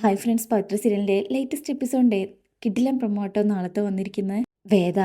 Hi friends പത്ര സീരിയലിന്റെ latest എപ്പിസോഡിന്റെ കിഡിലം പ്രൊമോട്ടോ നാളത്തെ വന്നിരിക്കുന്നത് വേദ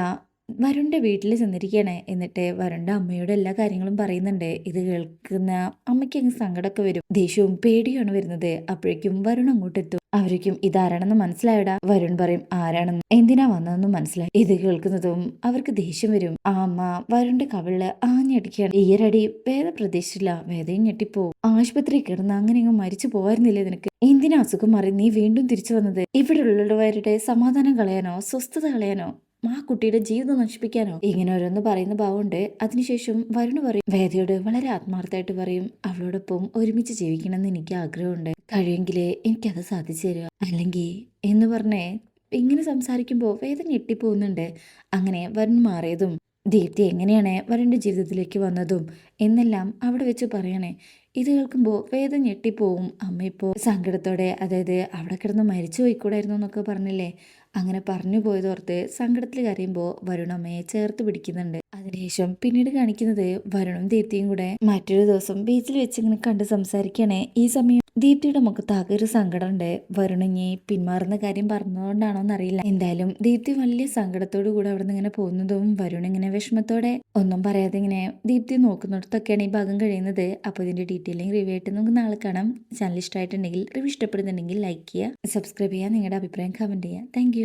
വരുണിന്റെ വീട്ടിൽ ചെന്നിരിക്കുകയാണ് എന്നിട്ട് വരുണിന്റെ അമ്മയുടെ എല്ലാ കാര്യങ്ങളും പറയുന്നുണ്ട്. ഇത് കേൾക്കുന്ന അമ്മയ്ക്ക് അങ്ങ് സങ്കടമൊക്കെ വരും. ദേഷ്യവും പേടിയാണ് വരുന്നത്. അപ്പോഴേക്കും വരുൺ അങ്ങോട്ട് എത്തും അവരേക്കും ഇതാരാണെന്ന് മനസ്സിലായടാ. വരുൺ പറയും ആരാണെന്ന്? എന്തിനാ വന്നതെന്ന് മനസ്സിലായി? ഇത് കേൾക്കുന്നതും അവർക്ക് ദേഷ്യം വരും. ആ അമ്മ വരുണിന്റെ കവിളിൽ ആഞ്ഞടിക്കുകയാണ്. ഈയരടി വേദ പ്രതീക്ഷിച്ചില്ല. വേദയും ഞെട്ടിപ്പോ. ആശുപത്രി കിടന്ന് അങ്ങനെ അങ്ങ് മരിച്ചു പോവായിരുന്നില്ലേ നിനക്ക്? എന്തിനാ അസുഖം മാറി നീ വീണ്ടും തിരിച്ചു വന്നത്? ഇവിടെ ഉള്ളവരുടെ സമാധാനം കളയാനോ സ്വസ്ഥത കളയാനോ ആ കുട്ടിയുടെ ജീവിതം നശിപ്പിക്കാനോ? ഇങ്ങനെ ഓരോന്ന് പറയുന്ന ഭാവമുണ്ട് അതിനുശേഷം വരുണ് പറയും വേദയോട് വളരെ ആത്മാർത്ഥമായിട്ട് പറയും. അവളോടൊപ്പം ഒരുമിച്ച് ജീവിക്കണമെന്ന് എനിക്ക് ആഗ്രഹമുണ്ട്. കഴിയുമെങ്കിൽ എനിക്കത് സാധിച്ചു തരിക അല്ലെങ്കിൽ എന്ന് പറഞ്ഞേ ഇങ്ങനെ സംസാരിക്കുമ്പോൾ വേദ ഞെട്ടിപ്പോകുന്നുണ്ട് അങ്ങനെ വരുൺ മാറിയതും ദീപ്തി എങ്ങനെയാണ് വരുണിന്റെ ജീവിതത്തിലേക്ക് വന്നതും എന്നെല്ലാം അവിടെ വെച്ച് പറയണേ. ഇത് കേൾക്കുമ്പോൾ വേദം ഞെട്ടിപ്പോവും. അമ്മ ഇപ്പോൾ സങ്കടത്തോടെ അതായത് അവിടെ കിടന്ന് മരിച്ചു പോയിക്കൂടായിരുന്നു എന്നൊക്കെ പറഞ്ഞില്ലേ? അങ്ങനെ പറഞ്ഞു പോയതോർത്ത് സങ്കടത്തിൽ കരയുമ്പോൾ വരുണമ്മയെ ചേർത്ത് പിടിക്കുന്നുണ്ട്. അതിനുശേഷം പിന്നീട് കാണിക്കുന്നത് വരുണും ദീപ്തിയും കൂടെ മറ്റൊരു ദിവസം ബീച്ചിൽ വെച്ച് ഇങ്ങനെ കണ്ട് സംസാരിക്കണേ. ഈ സമയം ദീപ്തിയുടെ മുഖത്ത് ആകെ ഒരു സങ്കടമുണ്ട്. വരുണിങ്ങി പിന്മാറുന്ന കാര്യം പറഞ്ഞതുകൊണ്ടാണോ എന്നറിയില്ല എന്തായാലും ദീപ്തി വലിയ സങ്കടത്തോടു കൂടെ അവിടെ നിന്ന് ഇങ്ങനെ പോകുന്നതും വരുൺ ഇങ്ങനെ വിഷമത്തോടെ ഒന്നും പറയാതെ ഇങ്ങനെ ദീപ്തി നോക്കുന്നിടത്തൊക്കെയാണ് ഈ ഭാഗം കഴിയുന്നത്. അപ്പോൾ ഇതിന്റെ ഡീറ്റെയിലിംഗ് റിവ്യൂ ആയിട്ട് നമുക്ക് നാളെ കാണാം. ചാനൽ ഇഷ്ടമായിട്ടുണ്ടെങ്കിൽ റിവ്യൂ ഇഷ്ടപ്പെടുന്നുണ്ടെങ്കിൽ ലൈക്ക് ചെയ്യുക സബ്സ്ക്രൈബ് ചെയ്യുക നിങ്ങളുടെ അഭിപ്രായം കമന്റ് ചെയ്യുക. താങ്ക്